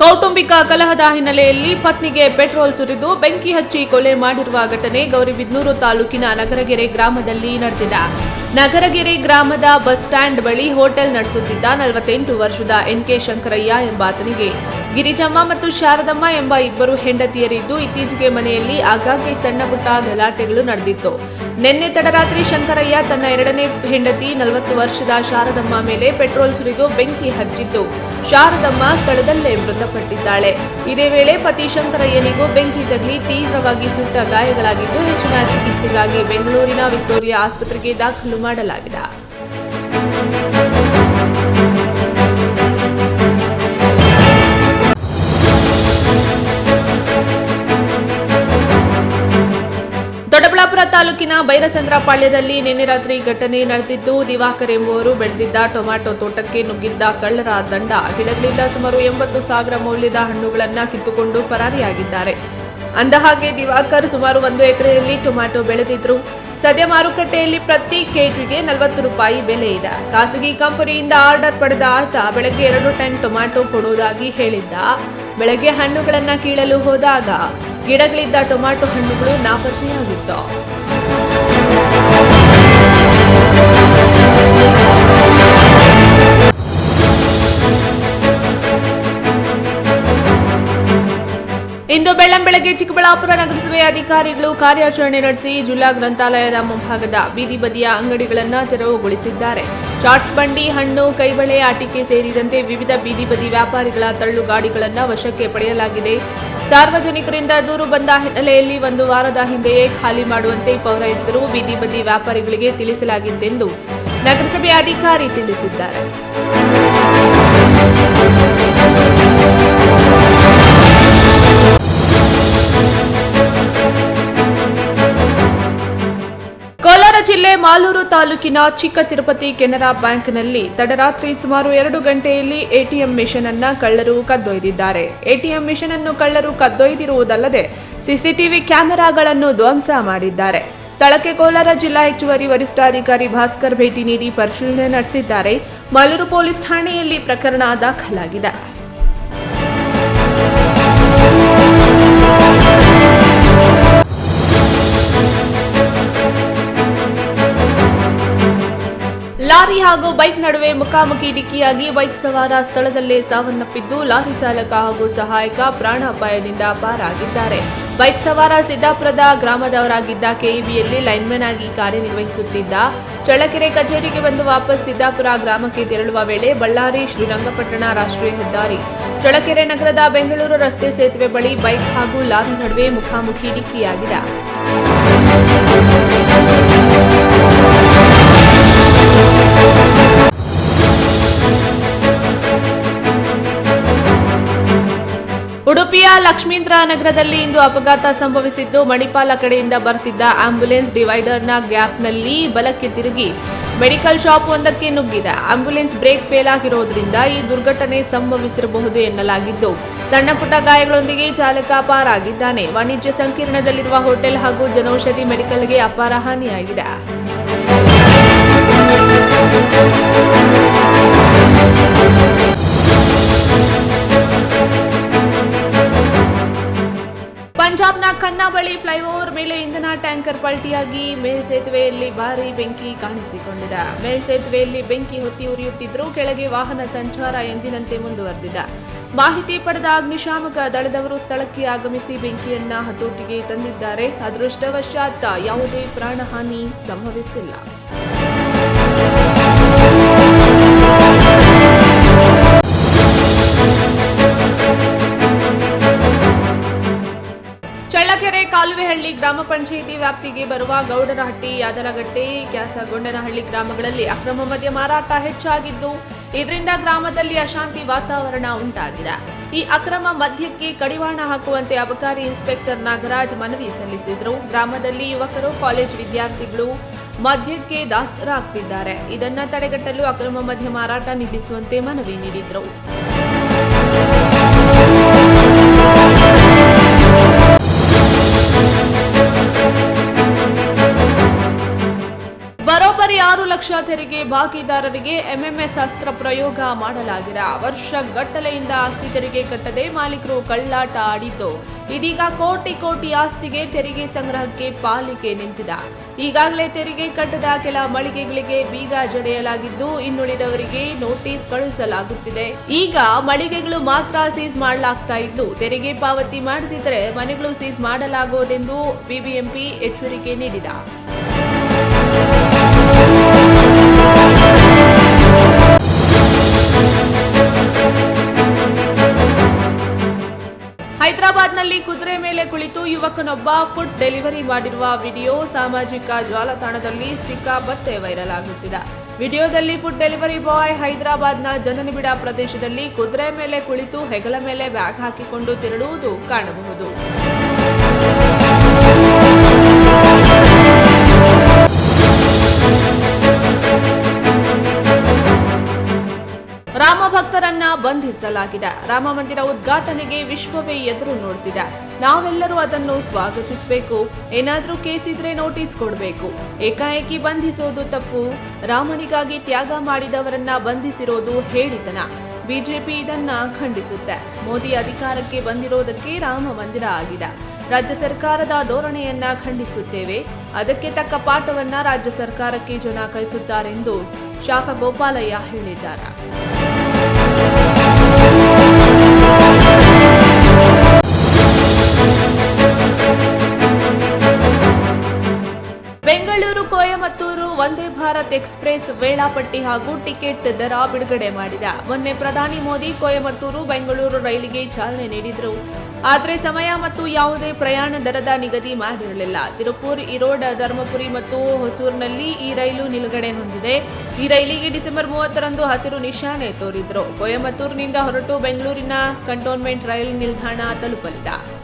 ಕೌಟುಂಬಿಕ ಕಲಹದ ಹಿನ್ನೆಲೆಯಲ್ಲಿ ಪತ್ನಿಗೆ ಪೆಟ್ರೋಲ್ ಸುರಿದು ಬೆಂಕಿ ಹಚ್ಚಿ ಕೊಲೆ ಮಾಡಿರುವ ಘಟನೆ ಗೌರಿಬಿದ್ನೂರು ತಾಲೂಕಿನ ನಗರಗೆರೆ ಗ್ರಾಮದಲ್ಲಿ ನಡೆದಿದೆ. ನಗರಗೆರೆ ಗ್ರಾಮದ ಬಸ್ ಸ್ಟ್ಯಾಂಡ್ ಬಳಿ ಹೋಟೆಲ್ ನಡೆಸುತ್ತಿದ್ದ ನಲವತ್ತೆಂಟು ವರ್ಷದ ಎನ್ ಕೆ ಶಂಕರಯ್ಯ ಎಂಬಾತನಿಗೆ ಗಿರಿಜಮ್ಮ ಮತ್ತು ಶಾರದಮ್ಮ ಎಂಬ ಇಬ್ಬರು ಹೆಂಡತಿಯರಿದ್ದು ಇತ್ತೀಚೆಗೆ ಮನೆಯಲ್ಲಿ ಆಗಾಗ್ಗೆ ಸಣ್ಣ ಪುಟ್ಟ ಗಲಾಟೆಗಳು ನಡೆದಿತ್ತು. ನಿನ್ನೆ ತಡರಾತ್ರಿ ಶಂಕರಯ್ಯ ತನ್ನ ಎರಡನೇ ಹೆಂಡತಿ ನಲವತ್ತು ವರ್ಷದ ಶಾರದಮ್ಮ ಮೇಲೆ ಪೆಟ್ರೋಲ್ ಸುರಿದು ಬೆಂಕಿ ಹಚ್ಚಿದ್ದು ಶಾರದಮ್ಮ ಸ್ಥಳದಲ್ಲೇ ಮೃತಪಟ್ಟಿದ್ದಾಳೆ. ಇದೇ ವೇಳೆ ಪತಿ ಶಂಕರಯ್ಯನಿಗೂ ಬೆಂಕಿ ತಗಲಿ ತೀವ್ರವಾಗಿ ಸುಟ್ಟ ಗಾಯಗಳಾಗಿದ್ದು ಹೆಚ್ಚಿನ ಚಿಕಿತ್ಸೆಗಾಗಿ ಬೆಂಗಳೂರಿನ ವಿಕ್ಟೋರಿಯಾ ಆಸ್ಪತ್ರೆಗೆ ದಾಖಲು ಮಾಡಲಾಗಿದೆ. ದೊಡ್ಡಬಳ್ಳಾಪುರ ತಾಲೂಕಿನ ಬೈರಸಂದ್ರಪಾಳ್ಯದಲ್ಲಿ ನಿನ್ನೆ ರಾತ್ರಿ ಘಟನೆ ನಡೆದಿದ್ದು, ದಿವಾಕರ್ ಎಂಬುವರು ಬೆಳೆದಿದ್ದ ಟೊಮ್ಯಾಟೊ ತೋಟಕ್ಕೆ ನುಗ್ಗಿದ್ದ ಕಳ್ಳರ ದಂಡ. ಗಿಡಗಳಿಂದ ಸುಮಾರು ಎಂಬತ್ತು ಸಾವಿರ ಮೌಲ್ಯದ ಹಣ್ಣುಗಳನ್ನು ಕಿತ್ತುಕೊಂಡು ಪರಾರಿಯಾಗಿದ್ದಾರೆ. ಅಂದಹಾಗೆ ದಿವಾಕರ್ ಸುಮಾರು ಒಂದು ಎಕರೆಯಲ್ಲಿ ಟೊಮ್ಯಾಟೊ ಬೆಳೆದಿದ್ರು. ಸದ್ಯ ಮಾರುಕಟ್ಟೆಯಲ್ಲಿ ಪ್ರತಿ ಕೆಜಿಗೆ ನಲವತ್ತು ರೂಪಾಯಿ ಬೆಲೆ ಇದೆ. ಖಾಸಗಿ ಕಂಪನಿಯಿಂದ ಆರ್ಡರ್ ಪಡೆದ ಆತ ಬೆಳಗ್ಗೆ ಎರಡು ಟನ್ ಟೊಮ್ಯಾಟೊ ಕೊಡುವುದಾಗಿ ಹೇಳಿದ್ದ. ಬೆಳಗ್ಗೆ ಹಣ್ಣುಗಳನ್ನ ಕೀಳಲು ಹೋದಾಗ ಗಿಡಗಳಿದ್ದ ಟೊಮ್ಯಾಟೊ ಹಣ್ಣುಗಳು ನಾಪತ್ತೆಯಾಗಿತ್ತು. ಚಿಕ್ಕಬಳ್ಳಾಪುರ ನಗರಸಭೆ ಅಧಿಕಾರಿಗಳು ಕಾರ್ಯಾಚರಣೆ ನಡೆಸಿ ಜಿಲ್ಲಾ ಗ್ರಂಥಾಲಯದ ಮುಂಭಾಗದ ಬೀದಿ ಬದಿಯ ಅಂಗಡಿಗಳನ್ನು ತೆರವುಗೊಳಿಸಿದ್ದಾರೆ. ಚಾಟ್ಸ್ ಬಂಡಿ, ಹಣ್ಣು, ಕೈಬಳೆ, ಆಟಿಕೆ ಸೇರಿದಂತೆ ವಿವಿಧ ಬೀದಿ ಬದಿ ವ್ಯಾಪಾರಿಗಳ ತಳ್ಳು ಗಾಡಿಗಳನ್ನು ವಶಕ್ಕೆ ಪಡೆಯಲಾಗಿದೆ. ಸಾರ್ವಜನಿಕರಿಂದ ದೂರು ಬಂದ ಹಿನ್ನೆಲೆಯಲ್ಲಿ ಒಂದು ವಾರದ ಹಿಂದೆಯೇ ಖಾಲಿ ಮಾಡುವಂತೆ ಪೌರಾಯುಕ್ತರು ಬೀದಿ ಬದಿ ವ್ಯಾಪಾರಿಗಳಿಗೆ ತಿಳಿಸಲಾಗಿದ್ದೆಂದು ನಗರಸಭೆ ಅಧಿಕಾರಿ ತಿಳಿಸಿದ್ದಾರೆ. ಮಾಲೂರು ತಾಲೂಕಿನ ಚಿಕ್ಕ ತಿರುಪತಿ ಕೆನರಾ ಬ್ಯಾಂಕ್ನಲ್ಲಿ ತಡರಾತ್ರಿ ಸುಮಾರು ಎರಡು ಗಂಟೆಯಲ್ಲಿ ಎಟಿಎಂ ಮಿಷನ್ ಅನ್ನ ಕಳ್ಳರು ಕದ್ದೊಯ್ದಿದ್ದಾರೆ. ಎಟಿಎಂ ಮಿಷನ್ ಅನ್ನು ಕಳ್ಳರು ಕದ್ದೊಯ್ದಿರುವುದಲ್ಲದೆ ಸಿಸಿಟಿವಿ ಕ್ಯಾಮೆರಾಗಳನ್ನು ಧ್ವಂಸ ಮಾಡಿದ್ದಾರೆ. ಸ್ಥಳಕ್ಕೆ ಕೋಲಾರ ಜಿಲ್ಲಾ ಹೆಚ್ಚುವರಿ ವರಿಷ್ಠಾಧಿಕಾರಿ ಭಾಸ್ಕರ್ ಭೇಟಿ ನೀಡಿ ಪರಿಶೀಲನೆ ನಡೆಸಿದ್ದಾರೆ. ಮಾಲೂರು ಪೊಲೀಸ್ ಠಾಣೆಯಲ್ಲಿ ಪ್ರಕರಣ ದಾಖಲಾಗಿದೆ. ಹಾಗೂ ಬೈಕ್ ನಡುವೆ ಮುಖಾಮುಖಿ ಡಿಕ್ಕಿಯಾಗಿ ಬೈಕ್ ಸವಾರ ಸ್ಥಳದಲ್ಲೇ ಸಾವನ್ನಪ್ಪಿದ್ದು ಲಾರಿ ಚಾಲಕ ಹಾಗೂ ಸಹಾಯಕ ಪ್ರಾಣಾಪಾಯದಿಂದ ಪಾರಾಗಿದ್ದಾರೆ. ಬೈಕ್ ಸವಾರ ಸಿದ್ದಾಪುರದ ಗ್ರಾಮದವರಾಗಿದ್ದ ಕೆಇಬಿಯಲ್ಲಿ ಲೈನ್ಮನ್ ಆಗಿ ಕಾರ್ಯನಿರ್ವಹಿಸುತ್ತಿದ್ದ ಚಳ್ಳಕೆರೆ ಕಚೇರಿಗೆ ಬಂದು ವಾಪಸ್ ಸಿದ್ದಾಪುರ ಗ್ರಾಮಕ್ಕೆ ತೆರಳುವ ವೇಳೆ ಬಳ್ಳಾರಿ, ಶ್ರೀರಂಗಪಟ್ಟಣ ರಾಷ್ಟ್ರೀಯ ಹೆದ್ದಾರಿ, ಚಳ್ಳಕೆರೆ ನಗರದ ಬೆಂಗಳೂರು ರಸ್ತೆ ಸೇತುವೆ ಬಳಿ ಬೈಕ್ ಹಾಗೂ ಲಾರಿ ನಡುವೆ ಮುಖಾಮುಖಿ ಡಿಕ್ಕಿಯಾಗಿದೆ. ಉಡುಪಿಯ ಲಕ್ಷ್ಮೀಂದ್ರ ನಗರದಲ್ಲಿ ಇಂದು ಅಪಘಾತ ಸಂಭವಿಸಿದ್ದು, ಮಣಿಪಾಲ ಕಡೆಯಿಂದ ಬರ್ತಿದ್ದ ಆಂಬ್ಯುಲೆನ್ಸ್ ಡಿವೈಡರ್ನ ಗ್ಯಾಪ್ನಲ್ಲಿ ಬಲಕ್ಕೆ ತಿರುಗಿ ಮೆಡಿಕಲ್ ಶಾಪ್ ಒಂದಕ್ಕೆ ನುಗ್ಗಿದೆ. ಆಂಬ್ಯುಲೆನ್ಸ್ ಬ್ರೇಕ್ ಫೇಲ್ ಆಗಿರುವುದರಿಂದ ಈ ದುರ್ಘಟನೆ ಸಂಭವಿಸಿರಬಹುದು ಎನ್ನಲಾಗಿದ್ದು, ಸಣ್ಣ ಪುಟ್ಟ ಗಾಯಗಳೊಂದಿಗೆ ಚಾಲಕ ಪಾರಾಗಿದ್ದಾನೆ. ವಾಣಿಜ್ಯ ಸಂಕೀರ್ಣದಲ್ಲಿರುವ ಹೋಟೆಲ್ ಹಾಗೂ ಜನೌಷಧಿ ಮೆಡಿಕಲ್ಗೆ ಅಪಾರ ಹಾನಿಯಾಗಿದೆ. ಪಂಜಾಬ್ನ ಖನ್ನಾ ಬಳಿ ಫ್ಲೈಓವರ್ ಮೇಲೆ ಇಂಧನ ಟ್ಯಾಂಕರ್ ಪಲ್ಟಿಯಾಗಿ ಮೇಲ್ಸೇತುವೆಯಲ್ಲಿ ಭಾರಿ ಬೆಂಕಿ ಕಾಣಿಸಿಕೊಂಡಿದೆ. ಮೇಲ್ಸೇತುವೆಯಲ್ಲಿ ಬೆಂಕಿ ಹೊತ್ತಿ ಉರಿಯುತ್ತಿದ್ದರೂ ಕೆಳಗೆ ವಾಹನ ಸಂಚಾರ ಎಂದಿನಂತೆ ಮುಂದುವರೆದಿದೆ. ಮಾಹಿತಿ ಪಡೆದ ಅಗ್ನಿಶಾಮಕ ದಳದವರು ಸ್ಥಳಕ್ಕೆ ಆಗಮಿಸಿ ಬೆಂಕಿಯನ್ನ ಹತೋಟಿಗೆ ತಂದಿದ್ದಾರೆ. ಅದೃಷ್ಟವಶಾತ್ ಯಾವುದೇ ಪ್ರಾಣಹಾನಿ ಸಂಭವಿಸಿಲ್ಲ. ಕಾಲುವೆಹಳ್ಳಿ ಗ್ರಾಮ ಪಂಚಾಯಿತಿ ವ್ಯಾಪ್ತಿಗೆ ಬರುವ ಗೌಡರಹಟ್ಟಿ ಯಾದರಗಟ್ಟೆ ಕ್ಯಾಸಗೊಂಡನಹಳ್ಳಿ ಗ್ರಾಮಗಳಲ್ಲಿ ಅಕ್ರಮ ಮದ್ಯ ಮಾರಾಟ ಹೆಚ್ಚಾಗಿದ್ದು, ಇದರಿಂದ ಗ್ರಾಮದಲ್ಲಿ ಅಶಾಂತಿ ವಾತಾವರಣ ಉಂಟಾಗಿದೆ. ಈ ಅಕ್ರಮ ಮದ್ಯಕ್ಕೆ ಕಡಿವಾಣ ಹಾಕುವಂತೆ ಅಬಕಾರಿ ಇನ್ಸ್ಪೆಕ್ಟರ್ ನಾಗರಾಜ್ ಮನವಿ ಸಲ್ಲಿಸಿದರು. ಗ್ರಾಮದಲ್ಲಿ ಯುವಕರು, ಕಾಲೇಜ್ ವಿದ್ಯಾರ್ಥಿಗಳು ಮದ್ಯಕ್ಕೆ ದಾಸರಾಗ್ತಿದ್ದಾರೆ. ಇದನ್ನು ತಡೆಗಟ್ಟಲು ಅಕ್ರಮ ಮದ್ಯ ಮಾರಾಟ ನಿಲ್ಲಿಸುವಂತೆ ಮನವಿ ನೀಡಿದರು. ಲಕ್ಷ ತೆರಿಗೆ ಬಾಕಿದಾರರಿಗೆ ಎಂಎಂಎಸ್ ಅಸ್ತ್ರ ಪ್ರಯೋಗ ಮಾಡಲಾಗಿದೆ ವರ್ಷ ಗಟ್ಟಲೆಯಿಂದ ಆಸ್ತಿ ತೆರಿಗೆ ಕಟ್ಟದೆ ಮಾಲೀಕರು ಕಳ್ಳಾಟ ಆಡಿದ್ದು. ಇದೀಗ ಕೋಟಿ ಕೋಟಿ ಆಸ್ತಿಗೆ ತೆರಿಗೆ ಸಂಗ್ರಹಕ್ಕೆ ಪಾಲಿಕೆ ನಿಂತಿದೆ. ಈಗಾಗಲೇ ತೆರಿಗೆ ಕಟ್ಟದ ಕೆಲ ಮಳಿಗೆಗಳಿಗೆ ಬೀಗ ಜಡೆಯಲಾಗಿದ್ದು, ಇನ್ನುಳಿದವರಿಗೆ ನೋಟಿಸ್ ಕಳುಹಿಸಲಾಗುತ್ತಿದೆ. ಈಗ ಮಳಿಗೆಗಳು ಮಾತ್ರ ಸೀಸ್ ಮಾಡಲಾಗ್ತಾ ಇದ್ದು, ತೆರಿಗೆ ಪಾವತಿ ಮಾಡದಿದ್ದರೆ ಮನೆಗಳು ಸೀಸ್ ಮಾಡಲಾಗುವುದೆಂದು ಬಿಬಿಎಂಪಿ ಎಚ್ಚರಿಕೆ ನೀಡಿದೆ. ಯುವಕನೊಬ್ಬ ಫುಡ್ ಡೆಲಿವರಿ ಮಾಡಿರುವ ವಿಡಿಯೋ ಸಾಮಾಜಿಕ ಜಾಲತಾಣದಲ್ಲಿ ಸಿಕ್ಕಾಪಟ್ಟೆ ವೈರಲ್ ಆಗುತ್ತಿದೆ. ವಿಡಿಯೋದಲ್ಲಿ ಫುಡ್ ಡೆಲಿವರಿ ಬಾಯ್ ಹೈದರಾಬಾದ್ನ ಜನನಿಬಿಡ ಪ್ರದೇಶದಲ್ಲಿ ಕುದುರೆ ಮೇಲೆ ಕುಳಿತು ಹೆಗಲ ಮೇಲೆ ಬ್ಯಾಗ್ ಹಾಕಿಕೊಂಡು ತೆರಳುವುದು ಕಾಣಬಹುದು. ರಾಮ ಭಕ್ತರನ್ನ ಬಂಧಿಸಲಾಗಿದೆ. ರಾಮ ಮಂದಿರ ಉದ್ಘಾಟನೆಗೆ ವಿಶ್ವವೇ ಎದುರು ನೋಡ್ತಿದೆ. ನಾವೆಲ್ಲರೂ ಅದನ್ನು ಸ್ವಾಗತಿಸಬೇಕು. ಏನಾದರೂ ಕೇಸ್ ಇದ್ರೆ ನೋಟಿಸ್ ಕೊಡಬೇಕು. ಏಕಾಏಕಿ ಬಂಧಿಸೋದು ತಪ್ಪು. ರಾಮನಿಗಾಗಿ ತ್ಯಾಗ ಮಾಡಿದವರನ್ನ ಬಂಧಿಸಿರೋದು ಹೇಳಿತನ. ಬಿಜೆಪಿ ಇದನ್ನ ಖಂಡಿಸುತ್ತೆ. ಮೋದಿ ಅಧಿಕಾರಕ್ಕೆ ಬಂದಿರೋದಕ್ಕೆ ರಾಮ ಮಂದಿರ ಆಗಿದೆ. ರಾಜ್ಯ ಸರ್ಕಾರದ ಧೋರಣೆಯನ್ನ ಖಂಡಿಸುತ್ತೇವೆ. ಅದಕ್ಕೆ ತಕ್ಕ ಪಾಠವನ್ನ ರಾಜ್ಯ ಸರ್ಕಾರಕ್ಕೆ ಜನ ಕಲಿಸುತ್ತಾರೆಂದು ಶಾಖ ಗೋಪಾಲಯ್ಯ ಹೇಳಿದ್ದಾರೆ. ಬೆಂಗಳೂರು, ಕೊಯಮತ್ತೂರು, ವಂದೇ ಭಾರತ್ ಎಕ್ಸ್ಪ್ರೆಸ್ ವೇಳಾಪಟ್ಟಿ ಹಾಗೂ ಟಿಕೆಟ್ ದರ ಬಿಡುಗಡೆ ಮಾಡಿದ. ಮೊನ್ನೆ ಪ್ರಧಾನಿ ಮೋದಿ ಕೊಯಮತ್ತೂರು, ಬೆಂಗಳೂರು ರೈಲಿಗೆ ಚಾಲನೆ ನೀಡಿದರು. ಆದರೆ ಸಮಯ ಮತ್ತು ಯಾವುದೇ ಪ್ರಯಾಣ ದರದ ನಿಗದಿ ಮಾಡಿರಲಿಲ್ಲ. ತಿರುಪುರ್ ಇರೋಡ್ ಧರ್ಮಪುರಿ ಮತ್ತು ಹೊಸೂರಿನಲ್ಲಿ ಈ ರೈಲು ನಿಲುಗಡೆ ಹೊಂದಿದೆ. ಈ ರೈಲಿಗೆ ಡಿಸೆಂಬರ್ ಮೂವತ್ತರಂದು ಹಸಿರು ನಿಶಾನೆ ತೋರಿದ್ರು. ಕೊಯಮತ್ತೂರಿನಿಂದ ಹೊರಟು ಬೆಂಗಳೂರಿನ ಕಂಟೋನ್ಮೆಂಟ್ ರೈಲು ನಿಲ್ದಾಣ ತಲುಪಲಿದೆ.